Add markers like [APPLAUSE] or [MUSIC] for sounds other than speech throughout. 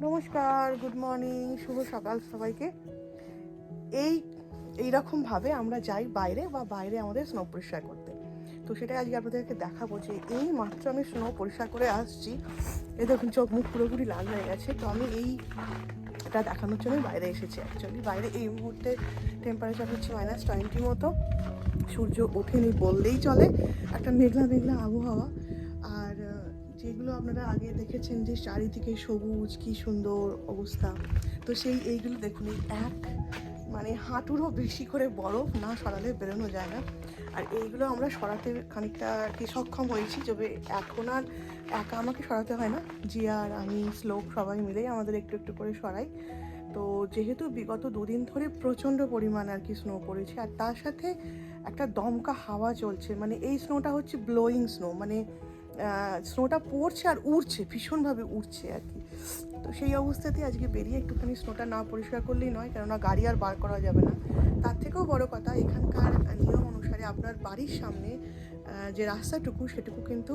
নমস্কার good morning শুভ সকাল সবাইকে। এই এইরকমভাবে আমরা যাই বাইরে বা বাইরে আমাদের স্নো পরিষ্কার করতে। তো সেটাই আজকে আপনাদেরকে দেখাবো যে এই মাত্র আমি স্নো পরিষ্কার করে আসছি। এ দেখুন, চোখ মুখ পুরোপুরি লাল হয়ে গেছে। তো আমি এই এটা দেখানোর জন্যই বাইরে এসেছি অ্যাকচুয়ালি বাইরে এই মুহূর্তে টেম্পারেচার হচ্ছে মাইনাস টোয়েন্টি মতো। সূর্য ওঠেনি বললেই চলে। একটা মেঘলা মেঘলা আবহাওয়া। যেগুলো আপনারা আগে দেখেছেন যে চারিদিকে সবুজ, কি সুন্দর অবস্থা। তো সেই এইগুলো দেখুন, এই এক মানে হাঁটুরও বেশি করে বরফ না সরালে বেরোনো যায় না। আর এইগুলো আমরা সরাতে খানিকটা আর কি সক্ষম হয়েছি, তবে এখন আর একা আমাকে সরাতে হয় না। জিয়ার আমি, শ্লোক সবাই মিলেই আমাদের একটু একটু করে সরাই। তো যেহেতু বিগত দুদিন ধরে প্রচণ্ড পরিমাণ আর কি স্নো পড়েছে, আর তার সাথে একটা দমকা হাওয়া চলছে মানে এই স্নোটা হচ্ছে ব্লোয়িং স্নো মানে স্নোটা পড়ছে আর উড়ছে, ভীষণভাবে উড়ছে আর কি। তো সেই অবস্থাতে আজকে বেরিয়ে একটুখানি স্নোটা না পরিষ্কার করলেই নয়, কেননা গাড়ি আর বার করা যাবে না। তার থেকেও বড় কথা, এখানকার নিয়ম অনুসারে আপনার বাড়ির সামনে যে রাস্তাটুকু, সেটুকু কিন্তু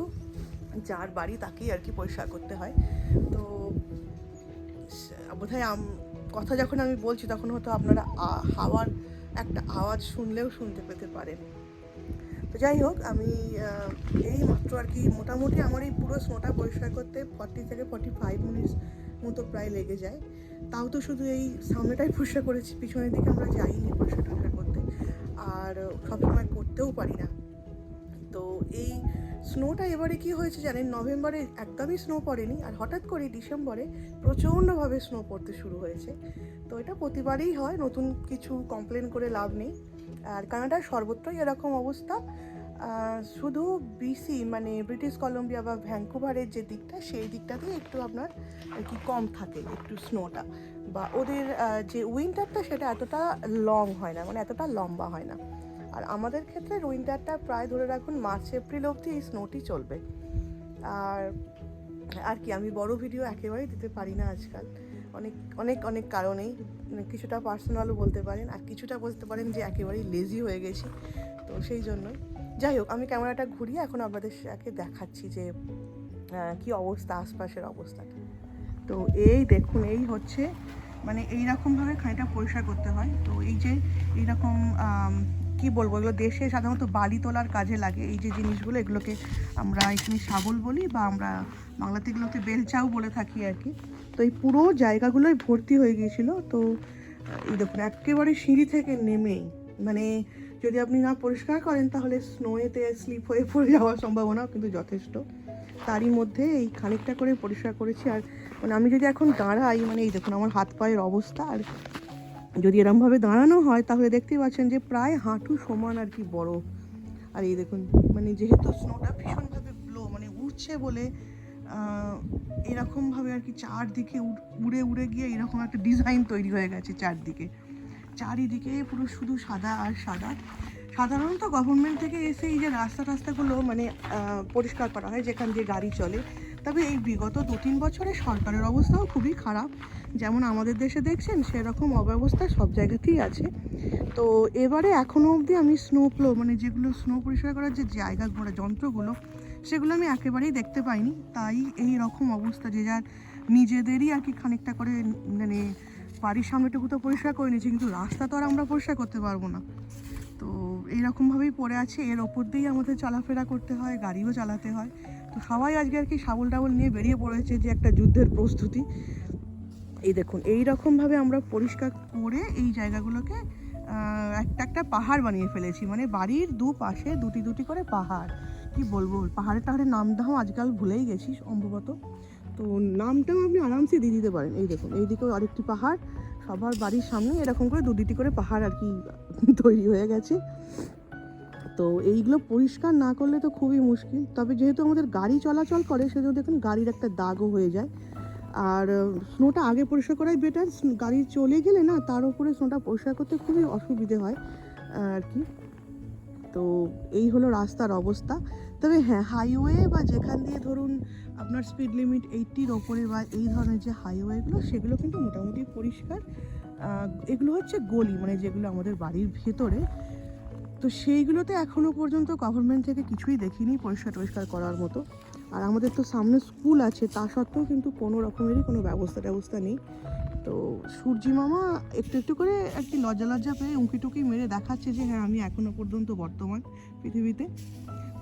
যার বাড়ি তাকেই আর কি পরিষ্কার করতে হয়। তো বোধহয় কথা যখন আমি বলছি, তখন হয়তো আপনারা হাওয়ার একটা আওয়াজ শুনলেও শুনতে পেতে পারেন। তো যাই হোক, আমি এই মাত্র আর কি মোটামুটি আমার এই পুরো স্নোটা পরিষ্কার করতে ফর্টি থেকে ফর্টি ফাইভ মিনিটস মতো প্রায় লেগে যায়। তাও তো শুধু এই সামনেটাই পরিষ্কার করেছি, পিছনের দিকে আমরা যাইনি পরিষ্কার টরিষ্কার করতে। আর সবসময় করতেও পারি না। তো এই স্নোটা এবারে কি হয়েছে জানেন, নভেম্বরে একদমই স্নো পড়েনি আর হঠাৎ করে ডিসেম্বরে প্রচণ্ডভাবে স্নো পড়তে শুরু হয়েছে। তো এটা প্রতিবারেই হয়, নতুন কিছু কমপ্লেন করে লাভ নেই। আর কানাডার সর্বত্রই এরকম অবস্থা। শুধু বিসি মানে ব্রিটিশ কলম্বিয়া বা ভ্যাঙ্কুভারের যে দিকটা, সেই দিকটাতে একটু আপনার আর কি কম থাকে, একটু স্নোটা বা ওদের যে উইন্টারটা সেটা এতটা লং হয় না মানে এতটা লম্বা হয় না। আর আমাদের ক্ষেত্রে উইন্টারটা প্রায় ধরে রাখুন মার্চ, এপ্রিল অবধি এই স্নোটি চলবে। আর আর কি, আমি বড় ভিডিও একেবারেই দিতে পারি না আজকাল। অনেক অনেক অনেক কারণেই মানে কিছুটা পার্সোনালও বলতে পারেন, আর কিছুটা বলতে পারেন যে একেবারেই লেজি হয়ে গেছি। তো সেই জন্যই। যাই হোক, আমি ক্যামেরাটা ঘুরিয়ে এখন আপনাদের সাথে দেখাচ্ছি যে কি অবস্থা, আশপাশের অবস্থাটা তো এই দেখুন, এই হচ্ছে মানে এই রকমভাবে খানিকটা পরিষ্কার করতে হয়। তো এই যে এইরকম কি বলব, এগুলো দেশে সাধারণত বালি তোলার কাজে লাগে। এই যে জিনিসগুলো, এগুলোকে আমরা এখানে শাবল বলি বা আমরা বাংলাতে এগুলোকে বেলচাও বলে থাকি আর কি। তো এই পুরো জায়গাগুলোই ভর্তি হয়ে গিয়েছিল। তো, এই দেখুন, একেবারে সিঁড়ি থেকে নেমেই মানে যদি আপনি না পরিষ্কার করেন, তাহলে স্নোয়েতে স্লিপ হয়ে পড়ে যাওয়ার সম্ভাবনাও কিন্তু যথেষ্ট। তারই মধ্যে এই খানিকটা করে পরিষ্কার করেছি, আর মানে আমি যদি এখন দাঁড়াই মানে এই দেখুন, আমার হাত পায়ের অবস্থা, আর যদি এরমভাবে দাঁড়ানো হয়, তাহলে দেখতেই পাচ্ছেন যে প্রায় হাঁটু সমান আর কি বড়। আর এই দেখুন মানে যেহেতু স্নোটা ভীষণভাবে ব্লো মানে উড়ছে বলে এরকমভাবে আর কি চারদিকে উড়ে উড়ে গিয়ে এরকম একটা ডিজাইন তৈরি হয়ে গেছে চারদিকে। চারিদিকে পুরো শুধু সাদা আর সাদা। সাধারণত গভর্নমেন্ট থেকে এসে এই যে রাস্তা টাস্তাগুলো মানে পরিষ্কার করা হয় যেখান দিয়ে গাড়ি চলে। তবে এই বিগত দু তিন বছরে সরকারের অবস্থাও খুবই খারাপ। যেমন আমাদের দেশে দেখছেন, সেরকম অব্যবস্থা সব জায়গাতেই আছে। তো এবারে এখনও অবধি আমি স্নো প্লো মানে যেগুলো স্নো পরিষ্কার করার যে জায়গাগুলো, যন্ত্রগুলো সেগুলো আমি একেবারেই দেখতে পাইনি। তাই এই রকম অবস্থা যে যার নিজেদেরই আর কি খানিকটা করে মানে বাড়ির সামনেটুকু তো পরিষ্কার করে নিয়েছি, কিন্তু রাস্তা তো আর আমরা পরিষ্কার করতে পারব না। তো এইরকমভাবেই পড়ে আছে। এর ওপর দিয়েই আমাদের চলাফেরা করতে হয়, গাড়িও চালাতে হয়। তো সবাই আজকে আর কি শাবল টাবল নিয়ে বেরিয়ে পড়েছে যে একটা যুদ্ধের প্রস্তুতি। এই দেখুন এই রকমভাবে আমরা পরিষ্কার করে এই জায়গাগুলোকে একটা একটা পাহাড় বানিয়ে ফেলেছি। মানে বাড়ির দু পাশে দুটি দুটি করে পাহাড়। কি বলব পাহাড়ের টাহাড়ের নাম দাম আজকাল ভুলেই গেছি সম্ভবত। তো নামটাও আপনি আরামসে দিয়ে দিতে পারেন। এই দেখুন এইদিকেও আরেকটি পাহাড়, সবার বাড়ির সামনে এরকম করে দু দুটি করে পাহাড় আর কি [LAUGHS] তৈরি হয়ে গেছে। তো এইগুলো পরিষ্কার না করলে তো খুবই মুশকিল। তবে যেহেতু আমাদের গাড়ি চলাচল করে, সেজন্য দেখুন গাড়ির একটা দাগও হয়ে যায়। আর স্নোটা আগে পরিষ্কার করাই বেটার গাড়ি চলে গেলে না তার উপরে স্নোটা পরিষ্কার করতে খুবই অসুবিধে হয়, আর কি। তো এই হলো রাস্তার অবস্থা। তবে হ্যাঁ হাইওয়ে বা যেখান দিয়ে ধরুন আপনার স্পিড লিমিট এইটটির ওপরে বা এই ধরনের যে হাইওয়েগুলো সেগুলো কিন্তু মোটামুটি পরিষ্কার। এগুলো হচ্ছে গলি মানে যেগুলো আমাদের বাড়ির ভেতরে। তো সেইগুলোতে এখনও পর্যন্ত গভর্নমেন্ট থেকে কিছুই দেখিনি পরিষ্কার টরিষ্কার করার মতো। আর আমাদের তো সামনে স্কুল আছে, তা সত্ত্বেও কিন্তু কোনো রকমেরই কোনো ব্যবস্থা ট্যবস্থা নেই। তো সূর্যি মামা একটু একটু করে কি লজ্জা লজ্জা পেয়ে উঁকি টুকি মেরে দেখাচ্ছে যে হ্যাঁ আমি এখনও পর্যন্ত বর্তমান পৃথিবীতে।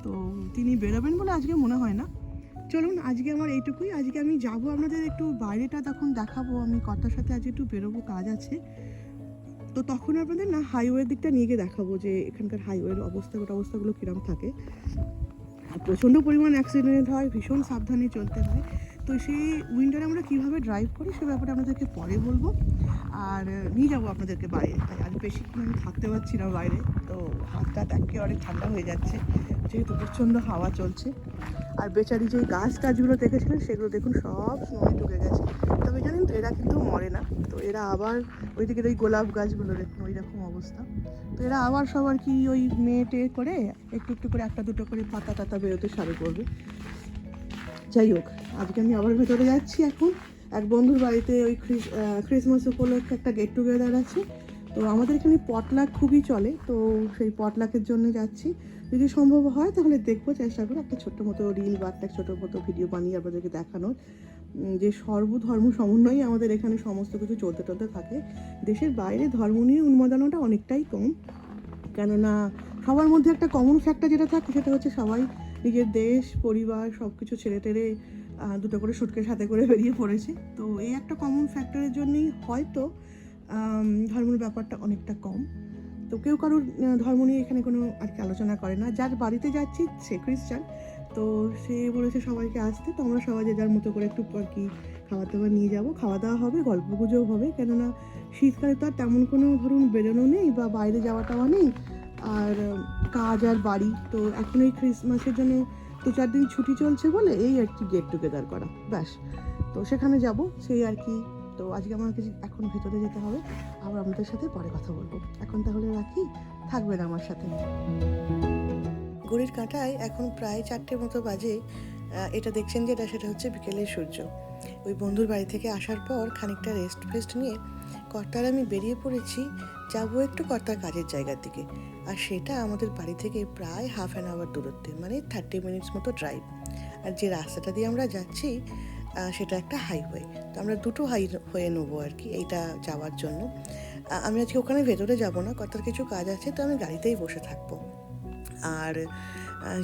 তো তিনি বেরোবেন বলে আজকে মনে হয় না। চলুন, আজকে আমার এইটুকুই। আজকে আমি যাব আপনাদের একটু বাইরেটা তখন দেখাবো। আমি কর্তার সাথে আজকে একটু বেরোবো, কাজ আছে। তো তখন আপনাদের না হাইওয়ের দিকটা নিয়ে গিয়ে দেখাবো যে, এখানকার হাইওয়ের অবস্থা গোটা অবস্থাগুলো কীরকম থাকে। আর প্রচণ্ড পরিমাণ অ্যাক্সিডেন্ট হয়, ভীষণ সাবধানে চলতে হয়। তো সেই উইন্ডারে আমরা কীভাবে ড্রাইভ করি সে ব্যাপারে আপনাদেরকে পরে বলব। আর নিয়ে যাব আপনাদেরকে বাইরে। আজ বেশিক্ষণ আমি থাকতে পারছি না বাইরে। তো হাত টাত একেবারে ঠান্ডা হয়ে যাচ্ছে, যেহেতু প্রচণ্ড হাওয়া চলছে। আর বেচারি যে গাছ টাছগুলো দেখেছিলেন, সেগুলো দেখুন সব সময় ঢুকে গেছে। তবে জানেন তো, এরা কিন্তু মরে না। তো এরা আবার ওইদিকে ওই গোলাপ গাছগুলো দেখুন ওই রকম অবস্থা। তো এরা আবার সবার কি ওই মেটে করে, একটু একটু করে একটা দুটো করে পাতা টাতা বেরোতে শুরু করবে। যাই হোক, আজকে আমি আবার ভেতরে যাচ্ছি এখন। এক বন্ধুর বাড়িতে ওই ক্রিসমাস উপলক্ষে একটা গেট টুগেদার আছে। তো আমাদের এখানে পটলাক খুবই চলে, তো সেই পটলাকের জন্য যাচ্ছি। যদি সম্ভব হয় তাহলে দেখব, চেষ্টা করে একটা ছোট্ট মতো রিল বা একটা ছোটো মতো ভিডিও বানিয়ে আপনাদেরকে দেখানোর। যে সর্বধর্ম সমন্বয়ে আমাদের এখানে সমস্ত কিছু চলতে চলতে থাকে। দেশের বাইরে ধর্ম নিয়ে উন্মাদনাটা অনেকটাই কম। কেননা সবার মধ্যে একটা কমন ফ্যাক্টর যেটা থাকে সেটা হচ্ছে সবাই নিজের দেশ, পরিবার সব কিছু ছেড়ে টেড়ে দুটো করে সুটকে সাথে করে বেরিয়ে পড়েছে। তো এই একটা কমন ফ্যাক্টরের জন্যই হয়তো ধর্মের ব্যাপারটা অনেকটা কম। তো কেউ কারোর ধর্ম নিয়ে এখানে কোনো আর কি আলোচনা করে না। যার বাড়িতে যাচ্ছি, সে খ্রিস্টান। তো সে বলেছে সবাইকে আসতে, তো আমরা সবাই যে যার মতো করে একটু আর কি খাওয়া দাওয়া নিয়ে যাব। খাওয়া দাওয়া হবে গল্প গুজব হবে। কেননা শীতকালে তো আর তেমন কোনো ধরুন বেরোনো নেই বা বাইরে যাওয়া টাওয়া নেই। আর কাজ আর বাড়ি। তো এখন এই ক্রিসমাসের জন্য দু চার দিন ছুটি চলছে বলে এই আর কি গেট টুগেদার করা। ব্যাস। তো সেখানে যাব, সেই আর কি। তো আজকে আমাকে এখন ভেতরে যেতে হবে, আবার আমাদের সাথে পরে কথা বলব। এখন তাহলে রাখি। থাকবেন আমার সাথে। ঘড়ির কাঁটায় এখন প্রায় চারটে মতো বাজে। এটা দেখছেন যেটা সেটা হচ্ছে বিকেলের সূর্য। ওই বন্ধুর বাড়ি থেকে আসার পর খানিকটা রেস্ট ফেস্ট নিয়ে কর্তার আমি বেরিয়ে পড়েছি। যাব একটু কর্তার কাজের জায়গার দিকে। আর সেটা আমাদের বাড়ি থেকে প্রায় হাফ অ্যান আওয়ার দূরত্বে মানে থার্টি মিনিটস মতো ড্রাইভ আর যে রাস্তাটা দিয়ে আমরা যাচ্ছি সেটা একটা হাইওয়ে তো আমরা দুটো হাই হয়ে নেব আর কি এইটা যাওয়ার জন্য। আমি আজকে ওখানে ভেতরে যাব না কর্তার কিছু কাজ আছে, তো আমি গাড়িতেই বসে থাকব। আর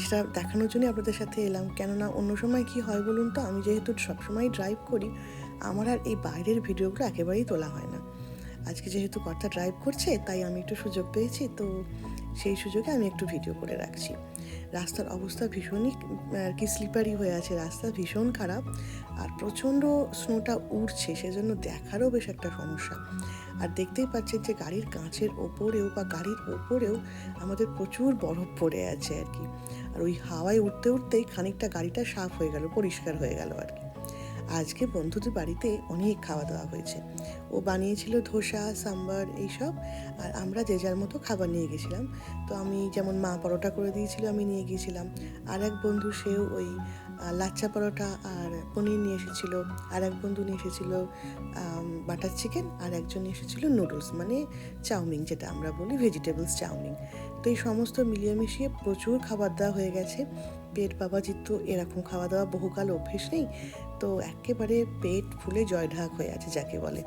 সেটা দেখানোর জন্য আপনাদের সাথে এলাম। কেননা অন্য সময় কি হয় বলুন তো, আমি যেহেতু সবসময় ড্রাইভ করি, আমার আর এই বাইরের ভিডিওগুলো একেবারেই তোলা হয় না। আজকে যেহেতু কর্তা ড্রাইভ করছে, তাই আমি একটু সুযোগ পেয়েছি, তো সেই সুযোগে আমি একটু ভিডিও করে রাখছি। রাস্তার অবস্থা ভীষণই আর কি স্লিপারি হয়ে আছে, রাস্তা ভীষণ খারাপ, আর প্রচণ্ড স্নোটা উড়ছে, সেজন্য দেখারও বেশ একটা সমস্যা। আর দেখতেই পাচ্ছেন যে গাড়ির কাঁচের ওপরেও বা গাড়ির ওপরেও আমাদের প্রচুর বরফ পড়ে আছে আর কি। আর ওই হাওয়ায় উঠতে উঠতেই খানিকটা গাড়িটা সাফ হয়ে গেল, পরিষ্কার হয়ে গেল আর কি। আজকে বন্ধুদের বাড়িতে অনেক খাওয়া দাওয়া হয়েছে। ও বানিয়েছিল ধোসা, সাম্বার এইসব, আর আমরা যে যার মতো খাবার নিয়ে গেছিলাম। তো আমি যেমন মা পরোটা করে দিয়েছিল, আমি নিয়ে গিয়েছিলাম আর এক বন্ধু সেও ওই লাচ্চা পরোটা আর পনির নিয়ে এসেছিল। আর এক বন্ধু নিয়ে এসেছিল বাটার চিকেন, আর একজন নিয়ে এসেছিল নুডলস মানে চাউমিন, যেটা আমরা বলি ভেজিটেবলস চাউমিন। তো এই সমস্ত মিলিয়ে মিশিয়ে প্রচুর খাবার দাওয়া হয়ে গেছে। পেট বাবাজির তো এরকম খাওয়া দাওয়া বহুকাল অভ্যেস নেই, তো একেবারে পেট ফুলে জয়ঢাক হয়ে আছে যাকে বলে।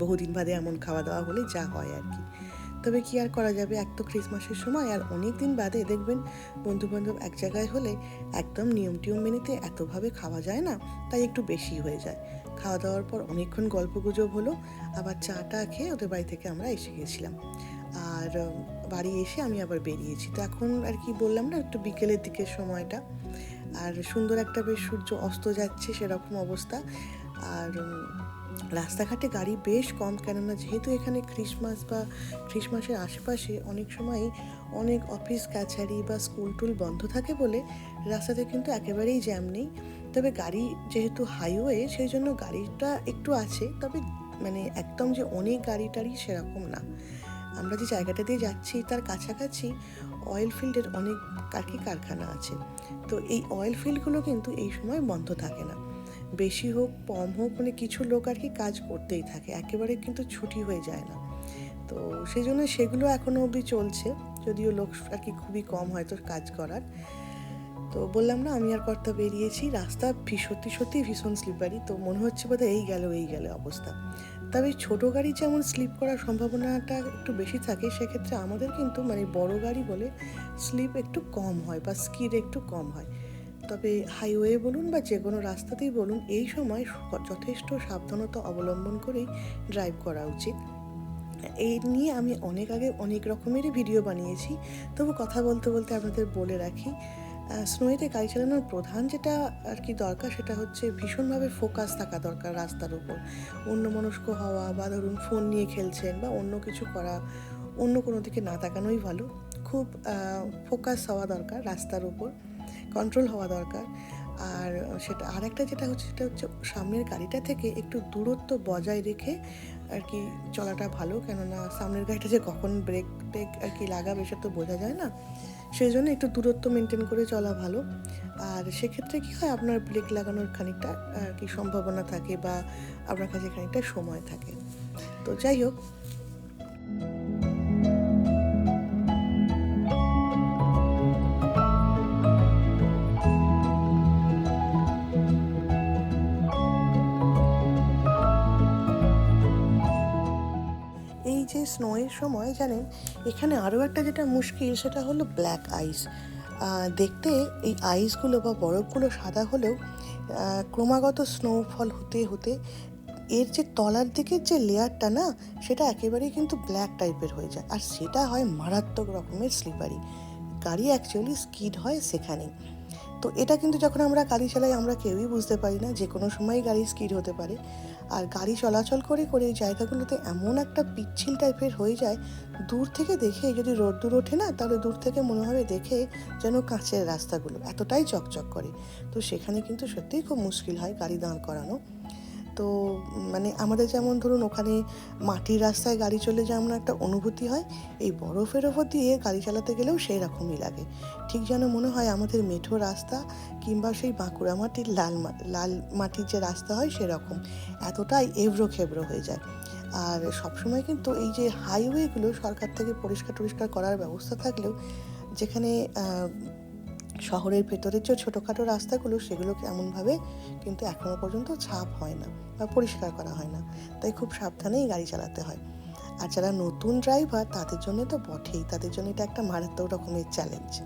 বহুদিন বাদে এমন খাওয়া দাওয়া হলে যা হয় আর কি। তবে কি আর করা যাবে? এক তো ক্রিসমাসের সময়, আর অনেক দিন বাদে দেখবেন বন্ধু বান্ধব এক জায়গায় হলে একদম নিয়ম টিয়ম মেনেতে এতভাবে খাওয়া যায় না, তাই একটু বেশি হয়ে যায়। খাওয়া দাওয়ার পর অনেকক্ষণ গল্প গুজব হলো, আবার চাটা খেয়ে ওদের বাড়ি থেকে আমরা এসে গেছিলাম। আর বাড়ি এসে আমি আবার বেরিয়েছি। তো এখন আর কি বললাম না, একটু বিকেলের দিকের সময়টা। আর সুন্দর একটা বেশ সূর্য অস্ত যাচ্ছে সেরকম অবস্থা। আর রাস্তাঘাটে গাড়ি বেশ কম, কেননা যেহেতু এখানে ক্রিসমাস বা ক্রিসমাসের আশেপাশে অনেক সময় অনেক অফিস, কাছারি বা স্কুল টুল বন্ধ থাকে বলে রাস্তাতে কিন্তু একেবারেই জ্যাম নেই। তবে গাড়ি যেহেতু হাইওয়ে, সেই জন্য গাড়িটা একটু আছে। তবে মানে একদম যে অনেক গাড়ি টাড়ি সেরকম না। আমরা যে জায়গাটা দিয়ে যাচ্ছি, তার কাছাকাছি অয়েল ফিল্ডের অনেক আর কারখানা আছে। তো এই অয়েল ফিল্ডগুলো কিন্তু এই সময় বন্ধ থাকে না। বেশি হোক, কম হোক মানে কিছু লোক আর কি কাজ করতেই থাকে। একেবারে কিন্তু ছুটি হয়ে যায় না। তো সেই জন্য সেগুলো এখনও অবধি চলছে। যদিও লোক আর কি খুবই কম হয়তো কাজ করার। তো বললাম না, আমি আর কর্তা বেরিয়েছি। রাস্তা সত্যি সত্যি ভীষণ স্লিপারি তো মনে হচ্ছে বোধহয় এই গেল এই গেল অবস্থা। তবে ছোট গাড়ি যেমন স্লিপ করার সম্ভাবনাটা একটু বেশি থাকে, সেক্ষেত্রে আমাদের কিন্তু মানে বড় গাড়ি বলে স্লিপ একটু কম হয় বা স্কিড একটু কম হয়। তবে হাইওয়ে বলুন বা যে কোনো রাস্তাতেই বলুন, এই সময় যথেষ্ট সাবধানতা অবলম্বন করেই ড্রাইভ করা উচিত। এই নিয়ে আমি অনেক আগে অনেক রকমেরই ভিডিও বানিয়েছি। তবু কথা বলতে বলতে আপনাদের বলে রাখি স্নোয়েতে গাড়ি চালানোর প্রধান যেটা আর কি দরকার সেটা হচ্ছে ভীষণভাবে ফোকাস থাকা দরকার রাস্তার উপর। অন্য মনস্ক হওয়া বা ধরুন ফোন নিয়ে খেলছেন বা অন্য কিছু করা, অন্য কোনো দিকে না তাকানোই ভালো। খুব ফোকাস হওয়া দরকার রাস্তার উপর কন্ট্রোল হওয়া দরকার। আর সেটা, আরেকটা যেটা হচ্ছে সেটা হচ্ছে সামনের গাড়িটা থেকে একটু দূরত্ব বজায় রেখে আর কি চলাটা ভালো। কেননা সামনের গাড়িটা যে কখন ব্রেক টেক আর কি লাগাবে সেটা তো বোঝা যায় না। সেই জন্য একটু দূরত্ব মেনটেন করে চলা ভালো। আর সেক্ষেত্রে কী হয়, আপনার ব্রেক লাগানোর খানিকটা আর কি সম্ভাবনা থাকে বা আপনার কাছে খানিকটা সময় থাকে। তো যাই হোক স্নোয়ের সময় জানেন, এখানে আরও একটা যেটা মুশকিল সেটা হলো ব্ল্যাক আইস দেখতে এই আইসগুলো বা বরফগুলো সাদা হলেও ক্রমাগত স্নোফল হতে হতে এর যে তলার দিকের যে লেয়ারটা না, সেটা একেবারেই কিন্তু ব্ল্যাক টাইপের হয়ে যায়। আর সেটা হয় মারাত্মক রকমের স্লিপারি গাড়ি অ্যাকচুয়ালি স্কিড হয় সেখানেই তো এটা কিন্তু যখন আমরা গাড়ি চালাই, আমরা কেউই বুঝতে পারি না যে কোনো সময় গাড়ি স্কিড হতে পারে। আর গাড়ি চলাচল করে করে এই জায়গাগুলোতে এমন একটা পিচ্ছিল টাইপের হয়ে যায়, দূর থেকে দেখে যদি রোদ্দুর ওঠে না, তাহলে দূর থেকে মনে হবে দেখে যেন কাঁচের রাস্তাগুলো এতটাই চকচক করে। তো সেখানে কিন্তু সত্যিই খুব মুশকিল হয় গাড়ি দাঁড় করানো। তো মানে আমাদের যেমন ধরুন ওখানে মাটির রাস্তায় গাড়ি চলে যেমন একটা অনুভূতি হয়, এই বরফের ওপর দিয়ে গাড়ি চালাতে গেলেও সেই রকমই লাগে। ঠিক যেন মনে হয় আমাদের মেঠো রাস্তা কিংবা সেই বাঁকুড়া মাটির লাল লাল মাটির যে রাস্তা হয় সেরকম, এতটাই এবড়ো খেবড়ো হয়ে যায়। আর সবসময় কিন্তু এই যে হাইওয়েগুলো সরকার থেকে পরিষ্কার টরিষ্কার করার ব্যবস্থা থাকলেও, যেখানে শহরের ভেতরের যে ছোটোখাটো রাস্তাগুলো সেগুলোকে এমনভাবে কিন্তু এখনও পর্যন্ত ছাপ হয় না বা পরিষ্কার করা হয় না। তাই খুব সাবধানেই গাড়ি চালাতে হয়। আর যারা নতুন ড্রাইভার তাদের জন্য তো বটেই। তাদের জন্য এটা একটা মারাত্মক রকমের চ্যালেঞ্জ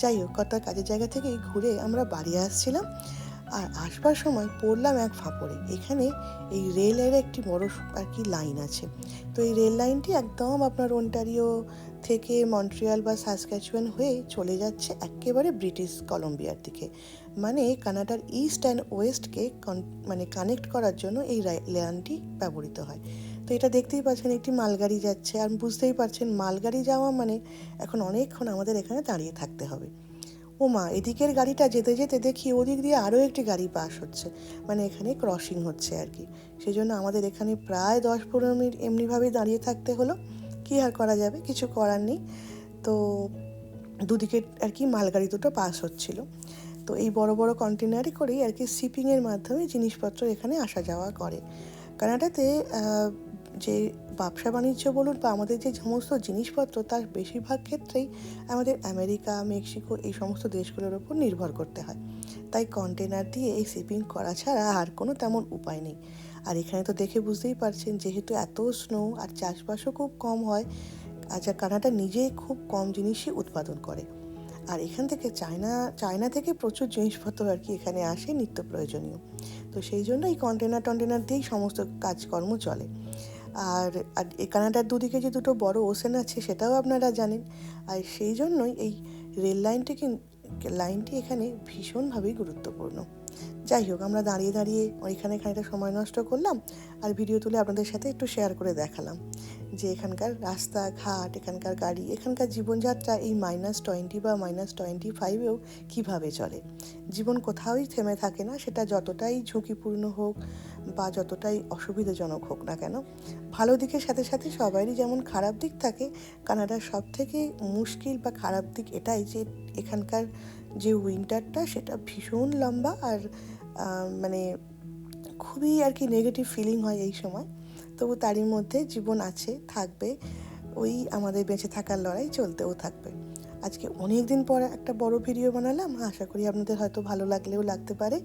যাই হোক, কটা কাজের জায়গা থেকে ঘুরে আমরা বাড়ি আসছিলাম। আর আসবার সময় পড়লাম এক ফাঁপড়ে। এখানে এই রেলের একটি বড় আর কি লাইন আছে। তো এই রেল লাইনটি একদম আপনার অন্টারিও থেকে মন্ট্রিয়াল বা সাসক্যাচুয়ান হয়ে চলে যাচ্ছে একেবারে ব্রিটিশ কলম্বিয়ার দিকে। মানে কানাডার ইস্ট অ্যান্ড ওয়েস্টকে মানে কানেক্ট করার জন্য এই লাইনটি ব্যবহৃত হয়। তো এটা দেখতেই পাচ্ছেন, একটি মালগাড়ি যাচ্ছে। আর বুঝতেই পারছেন, মালগাড়ি যাওয়া মানে এখন অনেকক্ষণ আমাদের এখানে দাঁড়িয়ে থাকতে হবে। ও মা এদিকের গাড়িটা যেতে যেতে দেখি ওদিক দিয়ে আরও একটি গাড়ি পাস হচ্ছে। মানে এখানে ক্রসিং হচ্ছে আর কি। সেই জন্য আমাদের এখানে প্রায় দশ পনেরো মিনিট এমনিভাবেই দাঁড়িয়ে থাকতে হলো। কী আর করা যাবে? কিছু করার নেই। তো দুদিকে আর কি মালগাড়ি দুটো পাস হচ্ছিল। তো এই বড় বড় কন্টেনারে করেই আর কি শিপিংয়ের মাধ্যমে জিনিসপত্র এখানে আসা যাওয়া করে। কানাডাতে যে ব্যবসা বাণিজ্য বলুন বা আমাদের যে সমস্ত জিনিসপত্র, তার বেশিরভাগ ক্ষেত্রেই আমাদের আমেরিকা, মেক্সিকো এই সমস্ত দেশগুলোর উপর নির্ভর করতে হয়। তাই কন্টেনার দিয়ে এই শিপিং করা ছাড়া আর কোনো তেমন উপায় নেই। আর এখানে তো দেখে বুঝতেই পারছেন, যেহেতু এত স্নো আর চাষবাসও খুব কম হয় যা কানাডা নিজেই খুব কম জিনিসই উৎপাদন করে। আর এখান থেকে চায়না চায়না থেকে প্রচুর জিনিসপত্র আর কি এখানে আসে নিত্য প্রয়োজনীয়। তো সেই জন্য এই কন্টেনার টন্টেনার দিয়েই সমস্ত কাজকর্ম চলে। আর আর এই কানাডার দুদিকে যে দুটো বড় ওশেন আছে, সেটাও আপনারা জানেন। আর সেই জন্যই এই রেল লাইনটি লাইনটি এখানে ভীষণভাবেই গুরুত্বপূর্ণ। যাই হোক, আমরা দাঁড়িয়ে দাঁড়িয়ে ওইখানে খানিকটা সময় নষ্ট করলাম আর ভিডিও তুলে আপনাদের সাথে একটু শেয়ার করে দেখালাম যে এখানকার রাস্তাঘাট, এখানকার গাড়ি, এখানকার জীবনযাত্রা এই মাইনাস টোয়েন্টি বা মাইনাস টোয়েন্টি ফাইভেও কীভাবে চলে? জীবন কোথাওই থেমে থাকে না, সেটা যতটাই ঝুঁকিপূর্ণ হোক বা যতটাই অসুবিধাজনক হোক না কেন, ভালো দিকের সাথে সাথে সবারই যেমন খারাপ দিক থাকে, কানাডার সব থেকে মুশকিল বা খারাপ দিক এটাই যে এখানকার যে উইন্টারটা সেটা ভীষণ লম্বা আর মানে খুবই আর কি নেগেটিভ ফিলিং হয় এই সময়। তবু তারই মধ্যে জীবন আছে, থাকবে। ওই আমাদের বেঁচে থাকার লড়াই চলতেও থাকবে। আজকে অনেক দিন পর একটা বড় ভিডিও বানালাম। আশা করি আপনাদের হয়তো ভালো লাগলেও লাগতে পারে।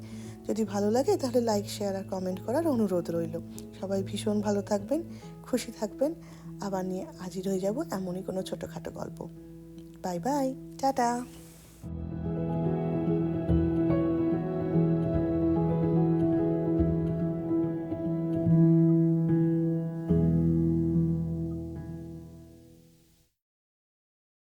যদি ভালো লাগে তাহলে লাইক শেয়ার আর কমেন্ট করার অনুরোধ রইল। সবাই ভীষণ ভালো থাকবেন, খুশি থাকবেন। আবার নিয়ে হাজির হয়ে যাব এমনই কোনো ছোটোখাটো গল্প। Bye bye tata!